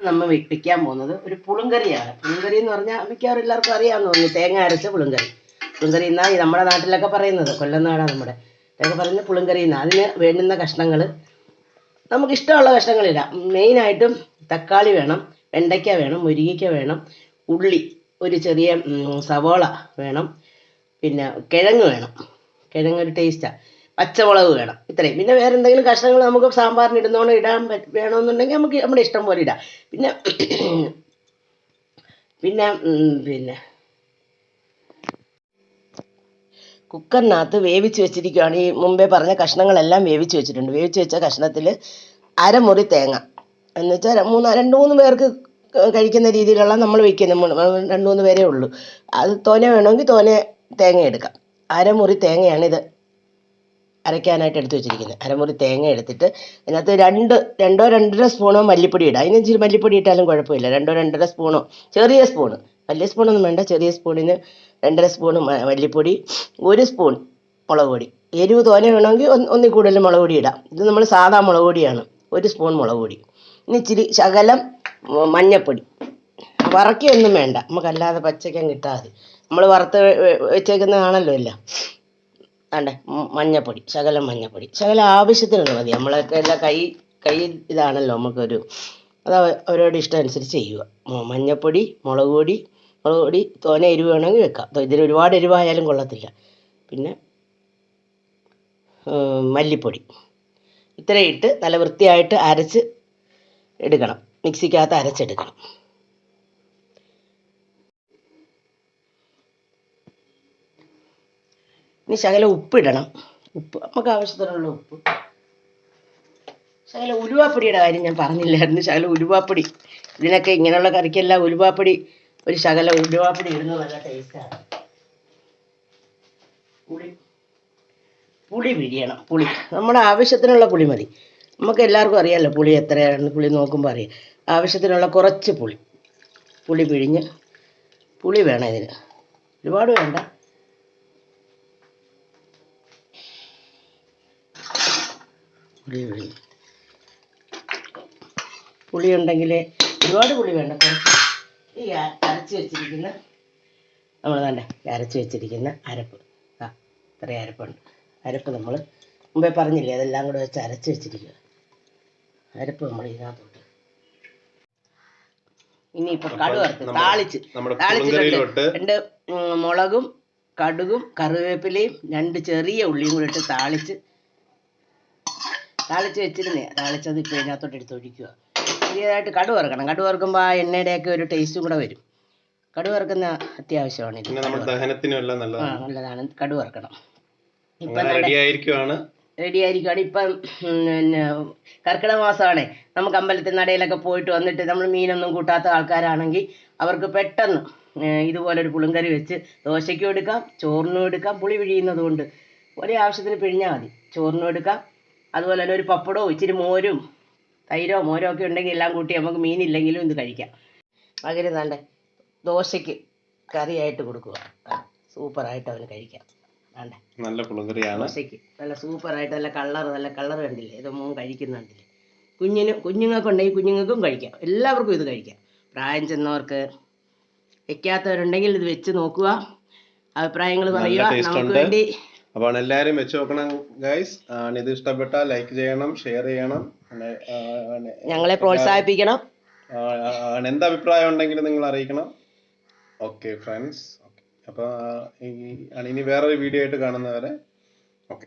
നമ്മൾ വെപ്പിക്കാൻ പോകുന്നത് ഒരു പുളുങ്കറിയാണ് പുളുങ്കറി എന്ന് പറഞ്ഞാൽ മിക്കവാറും എല്ലാവർക്കും അറിയാമെന്ന് തോന്നുന്നു തേങ്ങ അരച്ച പുളുങ്കറി പുളുങ്കറി എന്നാ നമ്മുടെ നാട്ടിലൊക്കെ പറയുന്നത് കൊല്ലം നാടാണ് നമ്മുടെ. അതൊക്കെ പറയുന്ന പുളുങ്കറി എന്നാ. അതിന് വേണ്ടുന്ന കഷ്ണങ്ങൾ നമുക്ക് ഇഷ്ടമുള്ള കഷ്ണങ്ങളിടാം മെയിനായിട്ടും തക്കാളി വേണം വെണ്ടയ്ക്ക വേണം മുരിങ്ങയ്ക്ക വേണം ഉള്ളി ഒരു ചെറിയ സവോള വേണം പിന്നെ കിഴങ്ങ് വേണം. കിഴങ്ങ് ഒരു ടേസ്റ്റാണ് പച്ചമുളക് വേണം. ഇത്രയും. പിന്നെ വേറെ എന്തെങ്കിലും കഷ്ണങ്ങൾ നമുക്ക് സാമ്പാറിന് ഇടുന്നോണം ഇടാൻ വേണമെന്നുണ്ടെങ്കിൽ നമുക്ക് നമ്മുടെ ഇഷ്ടം പോലെ ഇടാം. പിന്നെ പിന്നെ പിന്നെ. കുക്കറിനകത്ത് വേവിച്ച് വെച്ചിരിക്കുകയാണ് ഈ മുമ്പേ പറഞ്ഞ കഷ്ണങ്ങളെല്ലാം വേവിച്ച് വെച്ചിട്ടുണ്ട്. വേവിച്ച് വെച്ച കഷ്ണത്തിൽ അരമുറി തേങ്ങ. എന്ന് വെച്ചാൽ മൂന്ന് രണ്ട് മൂന്ന് പേർക്ക് കഴിക്കുന്ന രീതിയിലുള്ള നമ്മൾ വെക്കുന്നത് മൂന്ന് രണ്ട് മൂന്ന് പേരേ ഉള്ളൂ. അത് തോനെ വേണമെങ്കിൽ തോനെ തേങ്ങ എടുക്കാം. അരമുറി തേങ്ങയാണിത്. അരയ്ക്കാനായിട്ട് എടുത്ത് വെച്ചിരിക്കുന്നത്. അരമുറി തേങ്ങ എടുത്തിട്ട് അതിനകത്ത് രണ്ട് രണ്ടോ രണ്ടര സ്പൂണോ മല്ലിപ്പൊടി ഇടാം. അതിന് ഇച്ചിരി മല്ലിപ്പൊടി ഇട്ടാലും കുഴപ്പമില്ല. രണ്ടോ രണ്ടര സ്പൂണോ ചെറിയ സ്പൂണ് വലിയ സ്പൂണൊന്നും വേണ്ട. ചെറിയ സ്പൂണിന് രണ്ടര സ്പൂണ് മല്ലിപ്പൊടി ഒരു സ്പൂൺ മുളക് പൊടി. എരിവ് തോനെ വേണമെങ്കിൽ ഒന്ന് ഒന്നിൽ കൂടുതൽ മുളക് പൊടി ഇടാം. ഇത് നമ്മൾ സാധാ മുളക് പൊടിയാണ്. ഒരു സ്പൂൺ മുളക് പൊടി. ഇനി ഇച്ചിരി ശകലം മഞ്ഞൾപ്പൊടി വറക്കൊന്നും വേണ്ട. നമുക്കല്ലാതെ പച്ചയ്ക്കും കിട്ടാതെ നമ്മൾ വറുത്ത് വെച്ചേക്കുന്നതാണല്ലോ എല്ലാം. ആണ്ടെ മ- മഞ്ഞപ്പൊടി ശകലം മഞ്ഞപ്പൊടി. ശകലം ആവശ്യത്തിനുള്ള മതി. നമ്മളൊക്കെ എല്ലാം കൈ കൈ ഇതാണല്ലോ നമുക്കൊരു അത് അവരോട് ഇഷ്ടം അനുസരിച്ച് ചെയ്യുക. മഞ്ഞപ്പൊടി മുളക് പൊടി മുളക് പൊടി തോനെ എരിവ് വേണമെങ്കിൽ വെക്കാം. ഇതിന് ഒരുപാട് എരിവായാലും കൊള്ളത്തില്ല. പിന്നെ മല്ലിപ്പൊടി. ഇത്രയും ഇട്ട് നല്ല വൃത്തിയായിട്ട് അരച്ച് എടുക്കണം. മിക്സിക്കകത്ത് അരച്ചെടുക്കണം. ഇനി ശകലം ഉപ്പിടണം. ഉപ്പ് നമുക്ക് ആവശ്യത്തിനുള്ള ഉപ്പ്. ശകല ഉലുവാപ്പൊടിയുടെ കാര്യം ഞാൻ പറഞ്ഞില്ലായിരുന്നു. ശകല ഉലുവാപ്പൊടി. ഇതിനൊക്കെ ഇങ്ങനെയുള്ള കറിക്കെല്ലാം ഉലുവാപ്പൊടി ഒരു ശകല ഉലുവാപ്പൊടി ഇടുന്നത് നല്ല ടേസ്റ്റാണ് പുളി പുളി പിഴിയണം. പുളി. നമ്മുടെ ആവശ്യത്തിനുള്ള പുളി മതി. നമുക്ക് എല്ലാവർക്കും അറിയാമല്ലോ പുളി എത്രയാണ് പുളി നോക്കുമ്പോൾ അറിയാം. ആവശ്യത്തിനുള്ള കുറച്ച് പുളി. പുളി പിഴിഞ്ഞ് പുളി വേണം ഇതിന്. ഒരുപാട് വേണ്ട. പുളി പിഴിഞ്ഞ് പുളി ഉണ്ടെങ്കിൽ ഒരുപാട് പുളി വേണ്ട. കുറച്ച് ഈ അരച്ച് വെച്ചിരിക്കുന്ന നമ്മൾ തന്നെ അരച്ച് വെച്ചിരിക്കുന്ന അരപ്പ്. ആ ഇത്രയും അരപ്പുണ്ട്. അരപ്പ് നമ്മൾ മുമ്പേ പറഞ്ഞില്ലേ അതെല്ലാം കൂടെ വെച്ച് അരച്ച് വെച്ചിരിക്കുക. അരപ്പ് നമ്മൾ ഇതിനകത്തോട്ട്. ഇനിയിപ്പോൾ കടുക് വറുത്ത് താളിച്ച് നമ്മുടെ താളിച്ചിട്ടുണ്ട്. രണ്ട് മുളകും കടുകും കറിവേപ്പിലയും രണ്ട് ചെറിയ ഉള്ളിയും കൂടി ഇട്ട് താളിച്ച് താളിച്ച് വെച്ചിരുന്നേ. താളിച്ചത് ഇപ്പോൾ ഇതിനകത്തോട്ട് എടുത്ത് ഒഴിക്കുക ചെറിയതായിട്ട് കടുക് വറുക്കണം. കടുക് വറുക്കുമ്പോൾ ആ എണ്ണയുടെയൊക്കെ ഒരു ടേസ്റ്റും കൂടെ വരും. കടുക് വറുക്കുന്ന അത്യാവശ്യമാണ് ഇത് ആ നല്ലതാണ്. കടു കടുക് വറുക്കണം. ഇപ്പം അങ്ങനെ റെഡി ആയിരിക്കുകയാണ് ഇപ്പം പിന്നെ കർക്കിടക മാസമാണ്. നമുക്ക് അമ്പലത്തിൽ നടയിലൊക്കെ പോയിട്ട് വന്നിട്ട് നമ്മൾ മീനൊന്നും കൂട്ടാത്ത ആൾക്കാരാണെങ്കിൽ അവർക്ക് പെട്ടെന്ന് ഇതുപോലൊരു പുളിങ്കറി വെച്ച് ദോശയ്ക്കും എടുക്കാം ചോറിനും എടുക്കാം പുളി പിഴിയുന്നത് കൊണ്ട്. ഒരേ ആവശ്യത്തിന് പിഴിഞ്ഞാൽ മതി. ചോറിനും എടുക്കാം അതുപോലെ തന്നെ ഒരു പപ്പടവും ഇച്ചിരി മോരും തൈരോ മോരോ ഒക്കെ ഉണ്ടെങ്കിൽ എല്ലാം കൂട്ടി നമുക്ക് മീനില്ലെങ്കിലും ഇത് കഴിക്കാം. പകരം താണ്ടെ ദോശയ്ക്ക് കറിയായിട്ട് കൊടുക്കുക. സൂപ്പറായിട്ട് അവന് കഴിക്കാം. താണ്ടെ നല്ല പുളിങ്കറിയാണ് ദോശയ്ക്ക് നല്ല സൂപ്പറായിട്ട് നല്ല കളർ നല്ല കളർ കണ്ടില്ലേ? ഇത് മോൻ കഴിക്കുന്നുണ്ടില്ലേ കുഞ്ഞിന് കുഞ്ഞുങ്ങൾക്കുണ്ടെങ്കിൽ കുഞ്ഞുങ്ങൾക്കും കഴിക്കാം. എല്ലാവർക്കും ഇത് കഴിക്കാം. പ്രായം ചെന്നവർക്ക് വെക്കാത്തവരുണ്ടെങ്കിൽ ഇത് വെച്ച് നോക്കുക. അഭിപ്രായങ്ങൾ പറയുക. നമുക്ക് വേണ്ടി അപ്പോൾ എല്ലാവരും വെച്ച് നോക്കണം ഗൈസ് ഇത് ഇഷ്ടപ്പെട്ടാൽ ലൈക്ക് ചെയ്യണം ഷെയർ ചെയ്യണം. ഞങ്ങളെ പ്രോത്സാഹിപ്പിക്കണം. എന്താ അഭിപ്രായം ഉണ്ടെങ്കിലും നിങ്ങൾ അറിയിക്കണം. ഓക്കെ ഫ്രണ്ട്സ് അപ്പൊ അപ്പോൾ ഇനി വേറൊരു വീഡിയോ ആയിട്ട് കാണുന്നവരെ ഓക്കെ